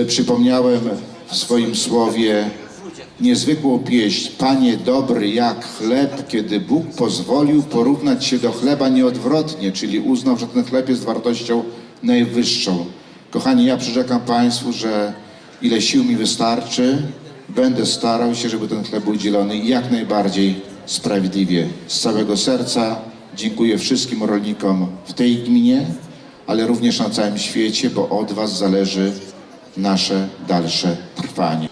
e, przypomniałem w swoim słowie niezwykłą pieśń Panie dobry jak chleb, kiedy Bóg pozwolił porównać się do chleba nieodwrotnie, czyli uznał, że ten chleb jest wartością najwyższą. Kochani, ja przyrzekam Państwu, że ile sił mi wystarczy, będę starał się, żeby ten chleb był dzielony jak najbardziej sprawiedliwie. Z całego serca dziękuję wszystkim rolnikom w tej gminie, ale również na całym świecie, bo od Was zależy nasze dalsze trwanie.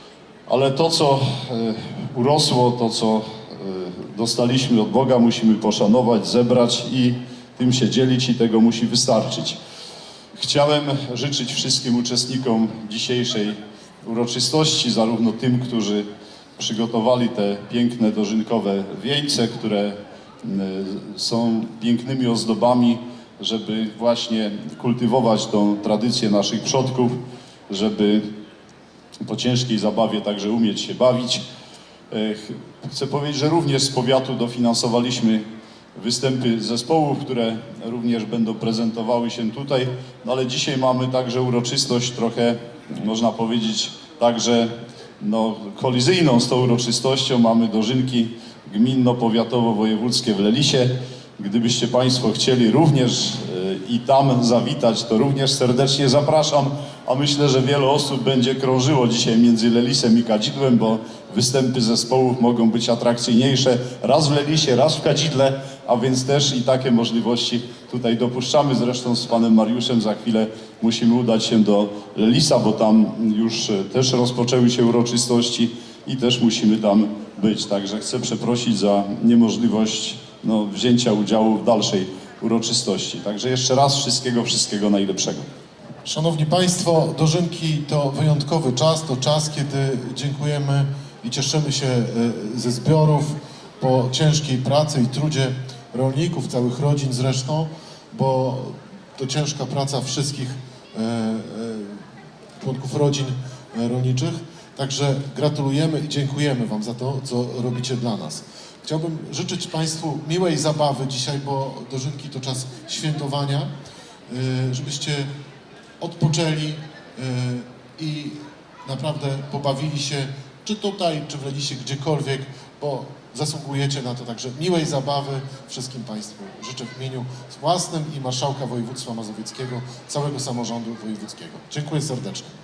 Ale to, co e, urosło, to, co e, dostaliśmy od Boga, musimy poszanować, zebrać i tym się dzielić i tego musi wystarczyć. Chciałem życzyć wszystkim uczestnikom dzisiejszej uroczystości, zarówno tym, którzy przygotowali te piękne dożynkowe wieńce, które e, są pięknymi ozdobami, żeby właśnie kultywować tą tradycję naszych przodków, żeby po ciężkiej zabawie także umieć się bawić. E, ch- Chcę powiedzieć, że również z powiatu dofinansowaliśmy występy zespołów, które również będą prezentowały się tutaj, no ale dzisiaj mamy także uroczystość trochę, można powiedzieć, także no, kolizyjną z tą uroczystością. Mamy dożynki gminno-powiatowo-wojewódzkie w Lelisie. Gdybyście Państwo chcieli również i tam zawitać, to również serdecznie zapraszam. A myślę, że wiele osób będzie krążyło dzisiaj między Lelisem i Kadzidłem, bo występy zespołów mogą być atrakcyjniejsze raz w Lelisie, raz w Kadzidle, a więc też i takie możliwości tutaj dopuszczamy. Zresztą z panem Mariuszem za chwilę musimy udać się do Lelisa, bo tam już też rozpoczęły się uroczystości i też musimy tam być. Także chcę przeprosić za niemożliwość no, wzięcia udziału w dalszej uroczystości. Także jeszcze raz wszystkiego, wszystkiego najlepszego. Szanowni Państwo, dożynki to wyjątkowy czas, to czas, kiedy dziękujemy i cieszymy się e, ze zbiorów po ciężkiej pracy i trudzie rolników, całych rodzin zresztą, bo to ciężka praca wszystkich e, e, członków rodzin rolniczych. Także gratulujemy i dziękujemy Wam za to, co robicie dla nas. Chciałbym życzyć Państwu miłej zabawy dzisiaj, bo dożynki to czas świętowania, e, żebyście odpoczęli y, i naprawdę pobawili się, czy tutaj, czy w Lenisie, gdziekolwiek, bo zasługujecie na to. Także miłej zabawy wszystkim Państwu życzę w imieniu własnym i Marszałka Województwa Mazowieckiego, całego samorządu wojewódzkiego. Dziękuję serdecznie.